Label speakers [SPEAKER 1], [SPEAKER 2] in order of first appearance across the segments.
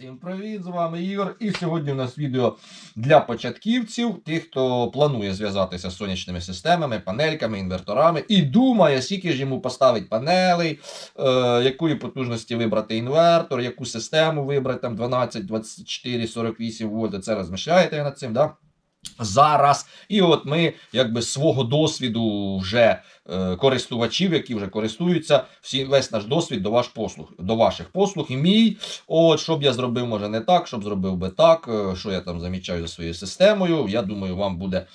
[SPEAKER 1] Всім привіт! З вами Ігор. І сьогодні у нас відео для початківців, тих, хто планує зв'язатися з сонячними системами, панельками, інверторами і думає, скільки ж йому поставить панелей, е, якої потужності вибрати інвертор, яку систему вибрати, там 12, 24, 48 вольт. Це розмішляєте над цим, да? Зараз. І от ми, якби з свого досвіду вже е, користувачів, які вже користуються, всі, весь наш досвід до ваш послуг, до ваших послуг і мій. От, що я зробив, може не так, щоб зробив би так, е, що я там замічаю за своєю системою. Я думаю, вам буде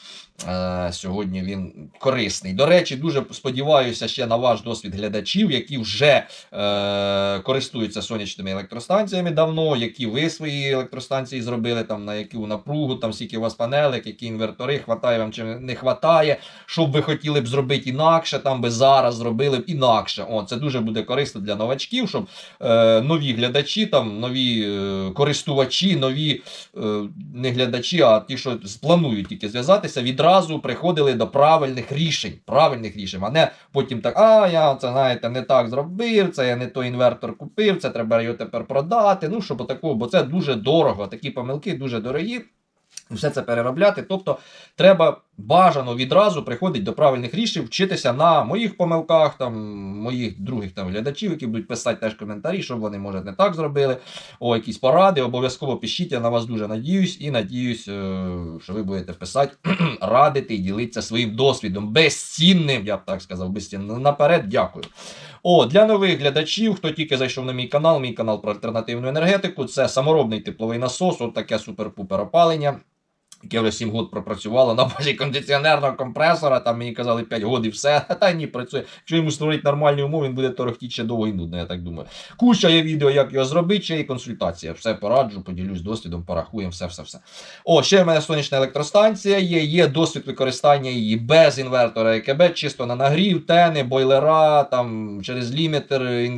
[SPEAKER 1] е, сьогодні він корисний. До речі, дуже сподіваюся ще на ваш досвід глядачів, які вже е, користуються сонячними електростанціями давно, які ви свої електростанції зробили, там на яку напругу, там скільки у вас панелек, які інвертори, хватає вам чи не хватає, що б ви хотіли б зробити інакше, там би зараз зробили б інакше. О, це дуже буде корисно для новачків, щоб е, нові глядачі, там нові е, користувачі, нові е, не глядачі, а ті, що планують тільки зв'язатися, відразу приходили до правильних рішень. Правильних рішень, а не потім так, а я це знаєте, не так зробив, це я не той інвертор купив, це треба його тепер продати. Ну, щоб такого, бо це дуже дорого. Такі помилки дуже дорогі. Все це переробляти. Тобто треба бажано відразу приходити до правильних рішень, вчитися на моїх помилках, там, моїх других там, глядачів, які будуть писати теж коментарі, щоб вони, може, не так зробили. О, якісь поради. Обов'язково пишіть, я на вас дуже надіюсь і надіюсь, е, що ви будете писати, радити і ділитися своїм досвідом. Безцінним, я б так сказав, безцінним. Наперед, дякую. О, для нових глядачів, хто тільки зайшов на мій канал, мій канал про альтернативну енергетику, це саморобний тепловий насос, от таке супер-пупер опалення. Яке вже 7 років пропрацювало на базі кондиціонерного компресора, там мені казали 5 років і все. Та ні, працює. Якщо йому створити нормальні умови, він буде торохтіти ще довго і нудно, я так думаю. Куча є відео, як його зробити, ще є консультація. Все пораджу, поділюсь досвідом, порахуємо, все, все, все. О, ще в мене сонячна електростанція є, є досвід використання її без інвертора ЕКБ, чисто на нагрів, тени, бойлера, там через лімітер, е,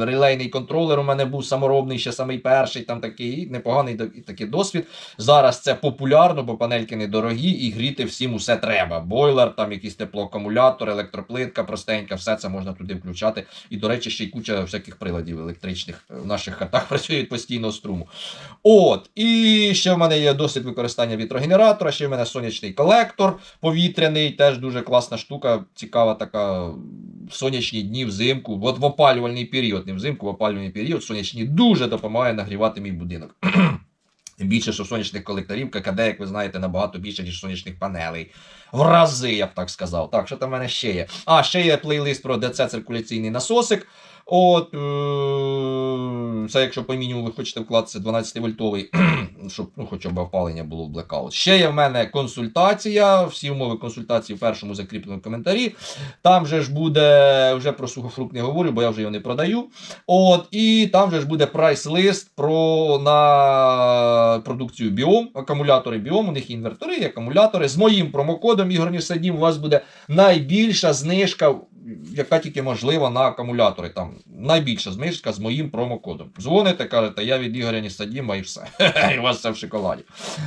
[SPEAKER 1] релейний контролер у мене був саморобний, ще самий перший, там такий непоганий такий досвід. Зараз це популярно, бо панельки недорогі і гріти всім усе треба. Бойлер, там якийсь теплоакумулятор, електроплитка простенька, все це можна туди включати. І, до речі, ще й куча всяких приладів електричних в наших хатах працюють постійно струму. От, і ще в мене є досвід використання вітрогенератора, ще в мене сонячний колектор повітряний, теж дуже класна штука, цікава така в сонячні дні взимку. От в опалювальний період, не взимку, в опалювальний період сонячні дуже допомагає нагрівати мій будинок. Тим більше, що сонячних колекторів ККД, як ви знаєте, набагато більше, ніж сонячних панелей. В рази, я б так сказав. Так, що там в мене ще є? А, ще є плейлист про ДЦ циркуляційний насосик. От, е- це якщо по мінімуму ви хочете вкладатися 12-вольтовий, щоб ну, хоча б опалення було в блекаут. Ще є в мене консультація. Всі умови консультації в першому закріпленому коментарі. Там же ж буде, вже про сухофрукт не говорю, бо я вже його не продаю. От, і там же ж буде прайс-лист про на продукцію Біом, акумулятори Біом, у них інвертори, і акумулятори. З моїм промокодом Ігор Нівсадім у вас буде найбільша знижка, яка тільки можлива на акумулятори. Там найбільша знижка з моїм промокодом. Дзвоните, кажете, я від Ігоря Нісадіма і все. І у вас все в шоколаді.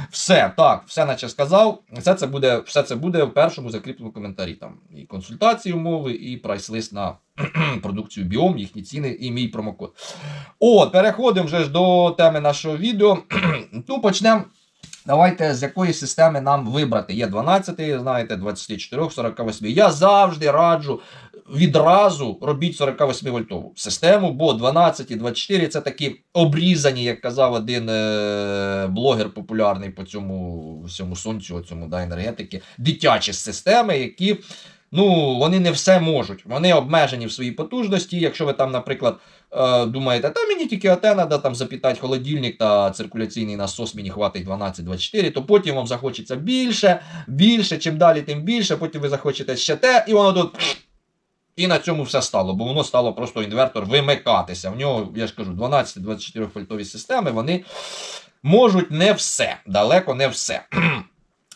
[SPEAKER 1] Все, так, все наче сказав. Все це буде, все це буде в першому закріпленому коментарі. Там і консультації умови, і прайс-лист на продукцію Біом, їхні ціни і мій промокод. От, переходимо вже ж до теми нашого відео. ну, почнемо. Давайте з якої системи нам вибрати. Є 12, знаєте, 24, 48. Я завжди раджу відразу робіть 48 вольтову систему, бо 12 і 24 це такі обрізані, як казав один е- блогер популярний по цьому всьому сонцю, цьому да, енергетики, дитячі системи, які. Ну, вони не все можуть. Вони обмежені в своїй потужності. Якщо ви там, наприклад, е, думаєте, та мені тільки АТ треба там запітати холодильник та циркуляційний насос мені хватить 12-24, то потім вам захочеться більше, більше, чим далі, тим більше, потім ви захочете ще те, і воно тут. І на цьому все стало, бо воно стало просто інвертор вимикатися. В нього, я ж кажу, 12-24 вольтові системи, вони можуть не все, далеко не все.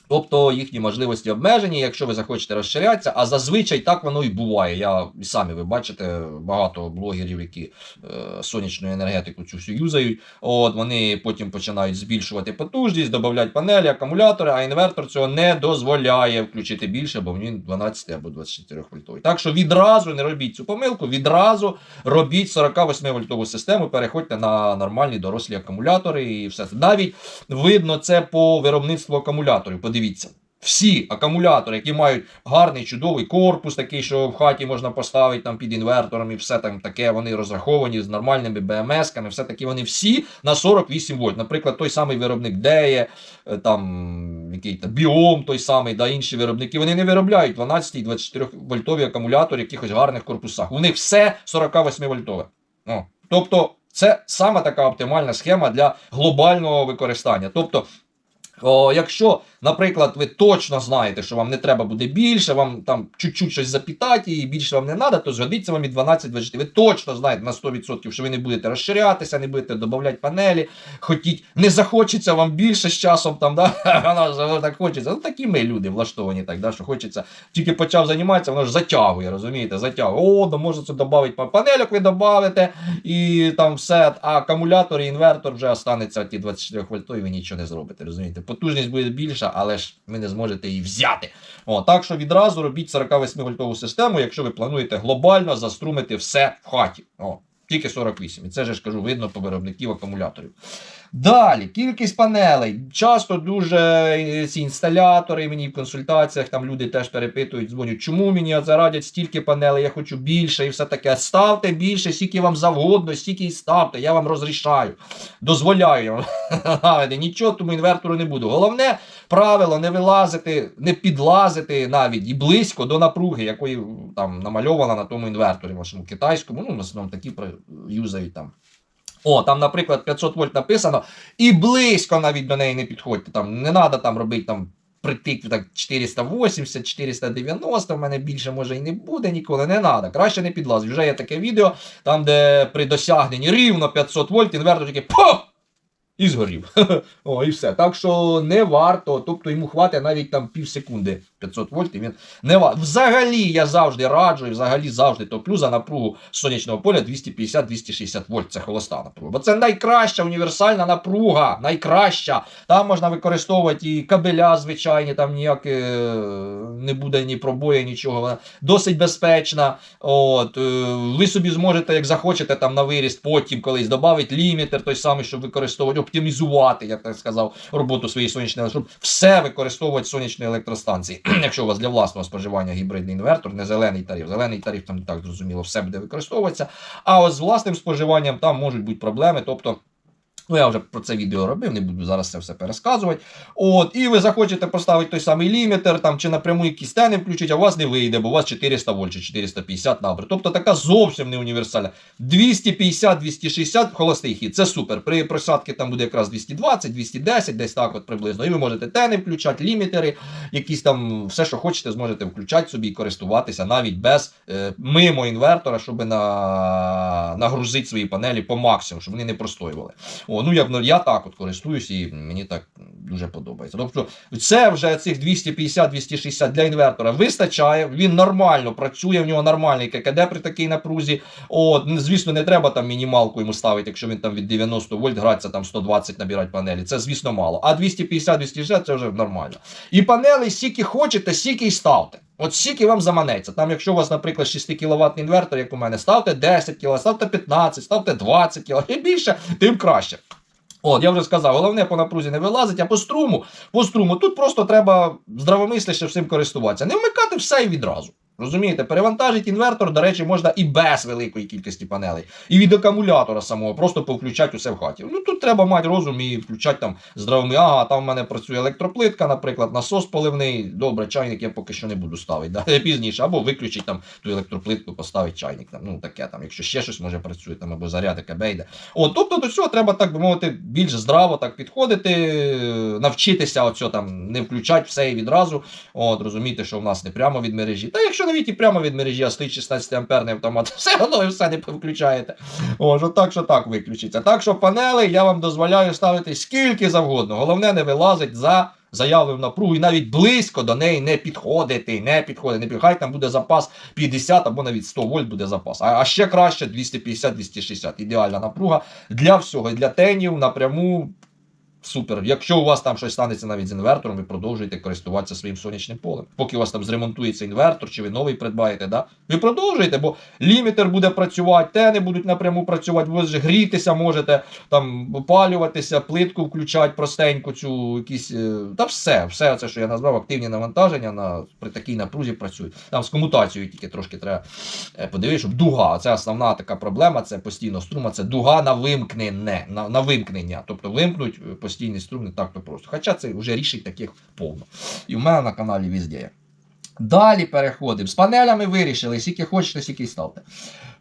[SPEAKER 1] Тобто їхні можливості обмежені, якщо ви захочете розширятися, а зазвичай так воно і буває. Я самі ви бачите багато блогерів, які е, сонячну енергетику цю всю юзають. От вони потім починають збільшувати потужність, додають панелі, акумулятори, а інвертор цього не дозволяє включити більше, бо він 12 або 24 вольтовий. Так що відразу не робіть цю помилку, відразу робіть 48 вольтову систему, переходьте на нормальні дорослі акумулятори і все. Навіть видно це по виробництву акумуляторів. Подивіться. Всі акумулятори, які мають гарний чудовий корпус, такий, що в хаті можна поставити там під інвертором і все там таке, вони розраховані з нормальними БМС-ками, все таки вони всі на 48 вольт. Наприклад, той самий виробник Деє, е, там який там Біом, той самий, да, інші виробники, вони не виробляють 12 і 24 вольтові акумулятори в якихось гарних корпусах. У них все 48 вольтове. О. Тобто, це саме така оптимальна схема для глобального використання. Тобто, о, якщо, наприклад, ви точно знаєте, що вам не треба буде більше, вам там чуть-чуть щось запітати і більше вам не треба, то згодиться вам і 12-24. Ви точно знаєте на 100%, що ви не будете розширятися, не будете додавати панелі, хотіть, не захочеться вам більше з часом, там, да? воно так хочеться. Ну такі ми люди влаштовані, так, да? що хочеться, тільки почав займатися, воно ж затягує, розумієте, затягує. О, да може це додати панельок ви додавите, і там все, а акумулятор і інвертор вже останеться ті 24 вольтові, ви нічого не зробите. розумієте? Потужність буде більша, але ж ви не зможете її взяти. О, так що відразу робіть 48 вольтову систему, якщо ви плануєте глобально заструмити все в хаті. О, тільки 48. І це ж ж кажу, видно по виробників акумуляторів. Далі, кількість панелей. Часто дуже ці інсталятори мені в консультаціях там люди теж перепитують, дзвонять, чому мені це радять стільки панелей, я хочу більше і все таке. Ставте більше, скільки вам завгодно, стільки і ставте, я вам розрішаю. Дозволяю Нічого тому інвертору не буду. Головне правило не вилазити, не підлазити навіть і близько до напруги, якої там намальована на тому інверторі, вашому китайському. Ну, в основному такі юзають там. О, там, наприклад, 500 вольт написано, і близько навіть до неї не підходьте. Там не треба там робити там притик так 480, 490, в мене більше може і не буде ніколи. Не треба. Краще не підлазить. Вже є таке відео, там, де при досягненні рівно 500 вольт інвертор такий пух! І згорів. О, і все. Так що не варто, тобто йому хватить навіть там пів секунди 500 вольт, і він не варто. Взагалі я завжди раджу, і взагалі завжди топлю за напругу сонячного поля 250-260 вольт. Це холоста напруга. Бо це найкраща універсальна напруга. Найкраща. Там можна використовувати і кабеля звичайні, там ніяке е, не буде ні пробою, нічого. Вона досить безпечна. От, е, ви собі зможете, як захочете, там на виріст потім колись додати лімітер, той самий, щоб використовувати, оптимізувати, як так сказав, роботу своєї сонячної, щоб все використовувати сонячної електростанції. Якщо у вас для власного споживання гібридний інвертор, не зелений тариф. Зелений тариф там так зрозуміло, все буде використовуватися. А ось з власним споживанням там можуть бути проблеми. Тобто. Ну, я вже про це відео робив, не буду зараз це все пересказувати. От, і ви захочете поставити той самий лімітер, там, чи напряму якісь стени включити, а у вас не вийде, бо у вас 400 вольт чи 450 набір. Тобто така зовсім не універсальна. 250-260 холостий хід, це супер. При просадці там буде якраз 220, 210, десь так от приблизно. І ви можете тени включати, лімітери, якісь там, все, що хочете, зможете включати собі і користуватися навіть без е, мимо інвертора, щоб на, нагрузити свої панелі по максимуму, щоб вони не простоювали. О, ну я, ну, я так от користуюсь і мені так дуже подобається. Тобто, це вже цих 250-260 для інвертора вистачає. Він нормально працює, в нього нормальний ККД при такій напрузі. От, звісно, не треба там мінімалку йому ставити, якщо він там від 90 вольт грається, там 120 набирати панелі. Це, звісно, мало. А 250-260 це вже нормально. І панели, скільки хочете, стільки й ставте. От скільки вам заманеться. Там, якщо у вас, наприклад, 6 кВт інвертор, як у мене, ставте 10 кВт, ставте 15, ставте 20 кВт. І більше, тим краще. От, я вже сказав, головне по напрузі не вилазить, а по струму, по струму тут просто треба здравомисляще всім користуватися. Не вмикати все і відразу. Розумієте, перевантажити інвертор, до речі, можна і без великої кількості панелей, і від акумулятора самого, просто повключати усе в хаті. Ну тут треба мати розум і включати там здравими. Ага, там в мене працює електроплитка, наприклад, насос поливний. Добре, чайник я поки що не буду ставити. Да? Пізніше, або виключить там ту електроплитку, поставить чайник. Там, ну таке там, якщо ще щось може працює, там або зарядика бейде. От, тобто до цього треба, так би мовити, більш здраво так підходити, навчитися оцього там не включати все і відразу. От, розуміти, що в нас не прямо від мережі. Та якщо навіть і прямо від мережі, стоїть 16 амперний автомат, все одно і все не включаєте. О, так, що так виключиться. Так що панели я вам дозволяю ставити скільки завгодно. Головне не вилазить за заявлену напругу і навіть близько до неї не підходити, не підходити. Не під- Хай там буде запас 50 або навіть 100 вольт буде запас. А, а ще краще 250-260. Ідеальна напруга для всього, і для тенів напряму. Супер. Якщо у вас там щось станеться навіть з інвертором, ви продовжуєте користуватися своїм сонячним полем. Поки у вас там зремонтується інвертор, чи ви новий придбаєте, да? ви продовжуєте, бо лімітер буде працювати, тени будуть напряму працювати, ви ж грітися можете, там опалюватися, плитку включати простеньку, цю якісь. е, Та все, все це, що я назвав, активні навантаження на, при такій напрузі працюють. Там з комутацією тільки трошки треба е, подивитися, щоб дуга. Це основна така проблема, це постійно струма, це дуга на вимкнене, на, на вимкнення. Тобто вимкнуть е, постійний струм не так то просто. Хоча це вже рішень таких повно. І в мене на каналі везде. є. Далі переходимо. З панелями вирішили, скільки хочете, скільки ставте.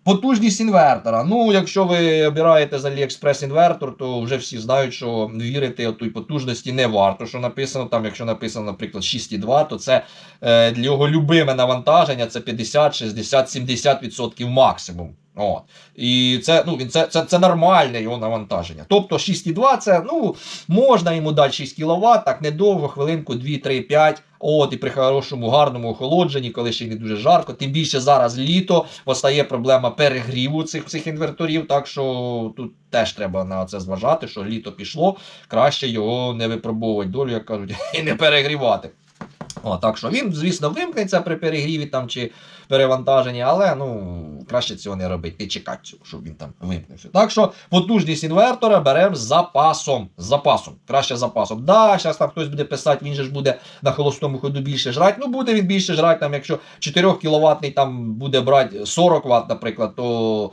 [SPEAKER 1] Потужність інвертора. Ну, якщо ви обираєте з AliExpress інвертор, то вже всі знають, що вірити той потужності не варто. Що написано там, якщо написано, наприклад, 6,2, то це е, для його любиме навантаження це 50, 60, 70% максимум. От. І це, ну, він, це, це, це нормальне його навантаження. Тобто 6,2 це ну, можна йому дати 6 кВт, так недовго, хвилинку, 2, 3, 5. От, і при хорошому, гарному охолодженні, коли ще не дуже жарко. Тим більше зараз літо постає проблема перегріву цих, цих інверторів. Так що тут теж треба на це зважати, що літо пішло, краще його не випробовувати долю, як кажуть, і не перегрівати. О, так що він, звісно, вимкнеться при перегріві там чи перевантаженні, але ну краще цього не робити, не чекати щоб він там вимкнувся. Так що потужність інвертора беремо з запасом. З запасом. Краще з запасом. Да, зараз там хтось буде писати, він же ж буде на холостому ходу більше жрати. Ну буде він більше жрати, там, якщо 4 кВт там буде брати 40 Вт, наприклад, то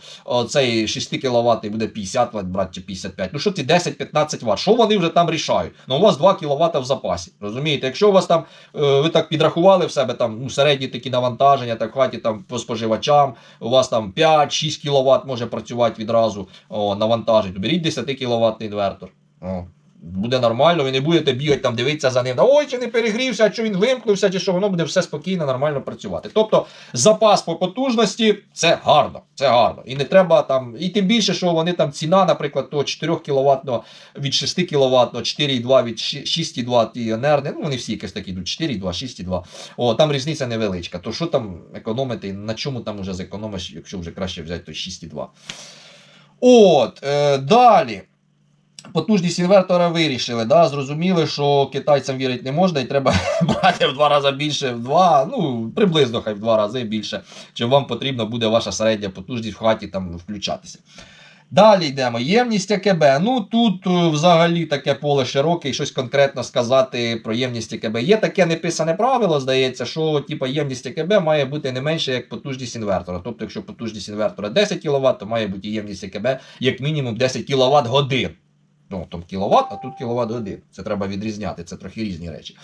[SPEAKER 1] цей 6 кВт буде 50 Вт брати чи 55. Ну що ці 10-15 Вт? Що вони вже там рішають? Ну у вас 2 кВт в запасі. Розумієте? Якщо у вас там е, ви так підрахували в себе там ну, середні такі навантаження, так хаті там по споживачам, у вас там 5-6 кВт може працювати відразу о, навантажить. Беріть 10 кВт інвертор. О. Буде нормально, ви не будете бігати там, дивитися за ним. Ой, чи не перегрівся, чи він вимкнувся, чи що воно буде все спокійно, нормально працювати. Тобто запас по потужності це гарно. Це гарно. І не треба там. І тим більше, що вони там ціна, наприклад, того 4 кВт від 6 кВт, 4,2 від 6,2 ті енерги, ну вони всі якісь такі йдуть, 4,2, 6,2. О, там різниця невеличка. То що там економити, на чому там уже зекономиш, якщо вже краще взяти той 6,2. От, е, далі. Потужність інвертора вирішили. Да? Зрозуміли, що китайцям вірити не можна, і треба брати в два рази більше, в два, ну приблизно хай в два рази більше, чим вам потрібно буде ваша середня потужність в хаті там включатися. Далі йдемо. Ємність АКБ. Ну тут е, взагалі таке поле широке, і щось конкретно сказати про ємність АКБ. Є таке неписане правило, здається, що типу, ємність АКБ має бути не менше, як потужність інвертора. Тобто, якщо потужність інвертора 10 кВт, то має бути ємність АКБ як мінімум 10 кВт годин. Ну, там кіловат, а тут кіловат годин. Це треба відрізняти, це трохи різні речі.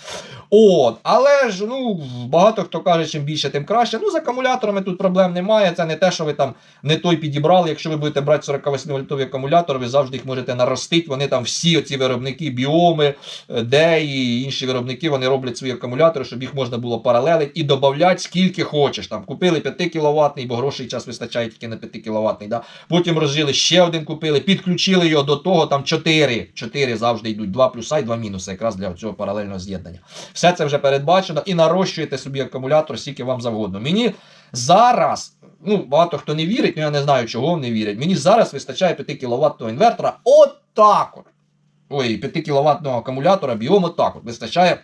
[SPEAKER 1] От, але ж ну, багато хто каже, чим більше, тим краще. Ну, з акумуляторами тут проблем немає. Це не те, що ви там не той підібрали. Якщо ви будете брати 48 вольтові акумулятори, ви завжди їх можете наростити. Вони там всі оці виробники, біоми, е, деї і інші виробники, вони роблять свої акумулятори, щоб їх можна було паралелити і додати скільки хочеш. Там купили 5 кВт, бо грошей час вистачає тільки на 5 кВт. Да? Потім розжили ще один купили, підключили його до того, там 4. 4 завжди йдуть, 2 плюса і 2 мінуси, якраз для цього паралельного з'єднання. Все це вже передбачено і нарощуєте собі акумулятор, скільки вам завгодно. Мені зараз. Ну, багато хто не вірить, ну я не знаю, чого не вірять. Мені зараз вистачає 5 кВт інвертора. От так от. Ой, 5 кВт акумулятора біом отак от вистачає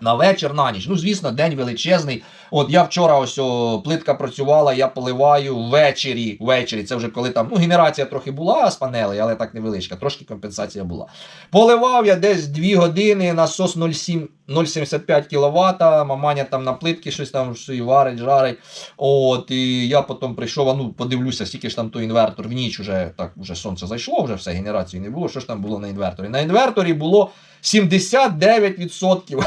[SPEAKER 1] на вечір, на ніч. Ну, звісно, день величезний. От я вчора ось о, плитка працювала, я поливаю ввечері. Ввечері. Це вже коли там ну, генерація трохи була з панелей, але так невеличка, трошки компенсація була. Поливав я десь 2 години, насос 0,7 0,75 кВт, маманя там на плитки щось там щось варить, жарить. От, і я потім прийшов, а ну подивлюся, скільки ж там той інвертор в ніч вже так вже сонце зайшло, вже все, генерації не було. Що ж там було на інверторі? На інверторі було 79%.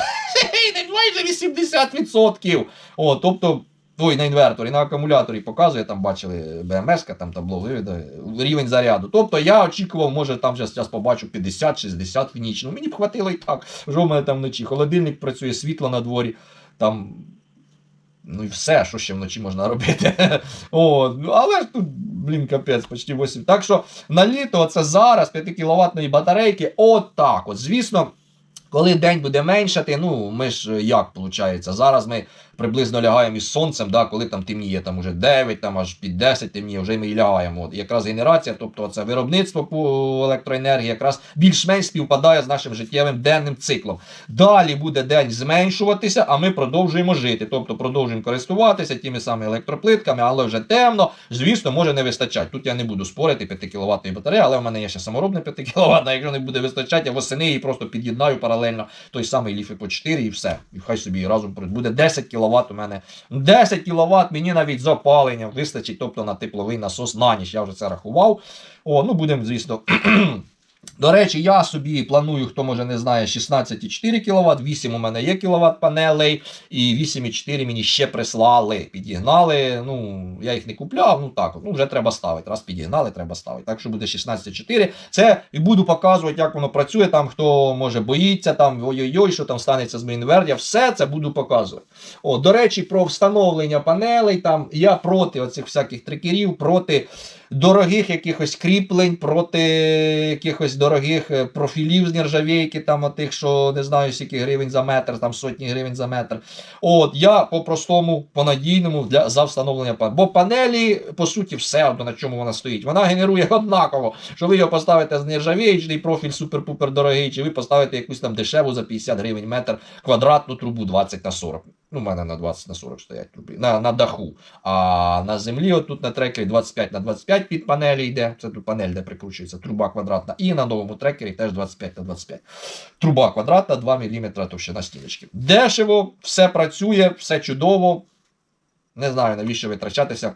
[SPEAKER 1] Майже 80%. О, тобто. Ой, на інверторі, на акумуляторі показує, там бачили БМС, там табло рівень заряду. Тобто я очікував, може там зараз побачу 50-60 в ніч. Ну мені б хватило і так. Вже в мене там вночі. Холодильник працює, світло на дворі. Там. Ну і все, що ще вночі можна робити. О, ну, але ж тут, блін, капець, почти 8. Так що на літо це зараз 5 кВт батарейки, отак. От, звісно. Коли день буде меншати, ну ми ж як виходить? Зараз ми приблизно лягаємо із сонцем, да, коли там темніє, там уже 9, там аж під 10 темніє, вже ми і лягаємо. От, якраз генерація, тобто це виробництво по електроенергії, якраз більш-менш співпадає з нашим життєвим денним циклом. Далі буде день зменшуватися, а ми продовжуємо жити. Тобто продовжуємо користуватися тими самими електроплитками, але вже темно. Звісно, може не вистачати. Тут я не буду спорити 5 кВт батарея, але в мене є ще саморобна 5 кВт. Якщо не буде вистачати, я восени її просто під'єднаю паралельно той самий ліфи по 4 і все. І хай собі разом буде 10 кВт у мене. 10 кВт мені навіть запалення вистачить, тобто на тепловий насос на ніч. Я вже це рахував. О, ну будемо, звісно. До речі, я собі планую, хто може не знає, 16,4 кВт, 8 у мене є кВт панелей, і 8,4 мені ще прислали, підігнали. Ну, я їх не купляв, ну так, ну вже треба ставити. Раз підігнали, треба ставити. Так що буде 16,4. Це і буду показувати, як воно працює. Там хто може боїться, там ой-ой-ой, що там станеться з моїм інвертором, все це буду показувати. О, до речі, про встановлення панелей. Там я проти оцих всяких трикерів, проти дорогих якихось кріплень, проти якихось дорогих е, профілів з нержавійки, там отих, що не знаю, скільки гривень за метр, там сотні гривень за метр. От я по-простому, по-надійному для за встановлення панелі. Бо панелі, по суті, все одно на чому вона стоїть. Вона генерує однаково. Що ви його поставите з нержавіючний профіль супер-пупер дорогий, чи ви поставите якусь там дешеву за 50 гривень метр квадратну трубу 20 на 40. Ну, у мене на 20 на 40 стоять труби. На, на даху. А на землі, отут на трекері 25 на 25 під панелі йде. Це тут панель, де прикручується труба квадратна. І на новому трекері теж 25 на 25. Труба квадратна, 2 мм товщина стіночки. Дешево, все працює, все чудово. Не знаю, навіщо витрачатися.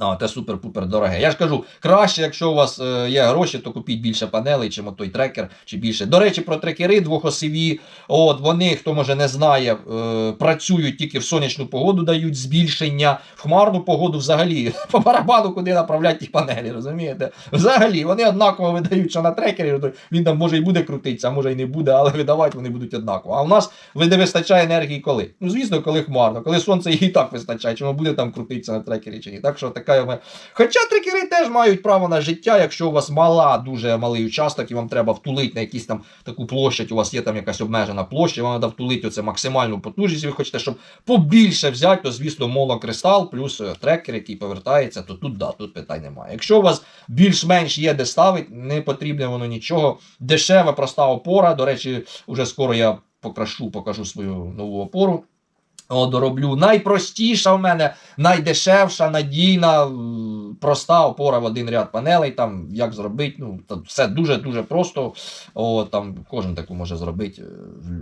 [SPEAKER 1] А, те супер-пупер дороге. Я ж кажу, краще, якщо у вас е, є гроші, то купіть більше панелей, чим той трекер, чи більше. До речі, про трекери двохосові. От вони, хто може не знає, е, працюють тільки в сонячну погоду, дають збільшення, в хмарну погоду взагалі по барабану, куди направлять ті панелі, розумієте? Взагалі, вони однаково видають, що на трекері він там може і буде крутитися, а може і не буде, але видавати вони будуть однаково. А у нас не вистачає енергії коли? Ну, звісно, коли хмарно, коли сонце їй і так вистачає, чи воно буде там крутитися на трекері чи ні. Так що така. Ми- Хоча трекери теж мають право на життя, якщо у вас мала, дуже малий участок, і вам треба втулити на якісь там таку площадь, у вас є там якась обмежена площа, вам треба втулити оце максимальну потужність. Ви хочете, щоб побільше взяти, то звісно, монокристал плюс е, трекер, який повертається, то тут да, тут питань немає. Якщо у вас більш-менш є де ставити, не потрібне воно нічого. Дешева, проста опора. До речі, уже скоро я покрашу, покажу свою нову опору. О, дороблю. Найпростіша в мене, найдешевша, надійна, проста опора в один ряд панелей. Там як зробити. Ну, там все дуже-дуже просто. О, там кожен таку може зробити е,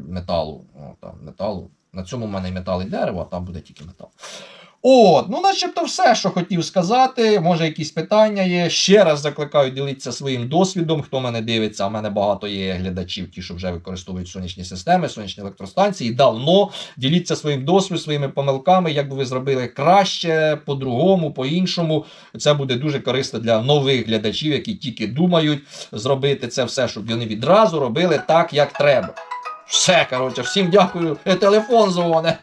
[SPEAKER 1] металу. О, там, металу. На цьому в мене і метал і дерево, а там буде тільки метал. От, ну начебто все, що хотів сказати. Може, якісь питання є. Ще раз закликаю ділитися своїм досвідом. Хто мене дивиться, а в мене багато є глядачів, ті, що вже використовують сонячні системи, сонячні електростанції. Давно діліться своїм досвідом, своїми помилками, як би ви зробили краще, по-другому, по-іншому. Це буде дуже корисно для нових глядачів, які тільки думають зробити це все, щоб вони відразу робили так, як треба. Все, коротше, всім дякую. Е, Телефон дзвоне.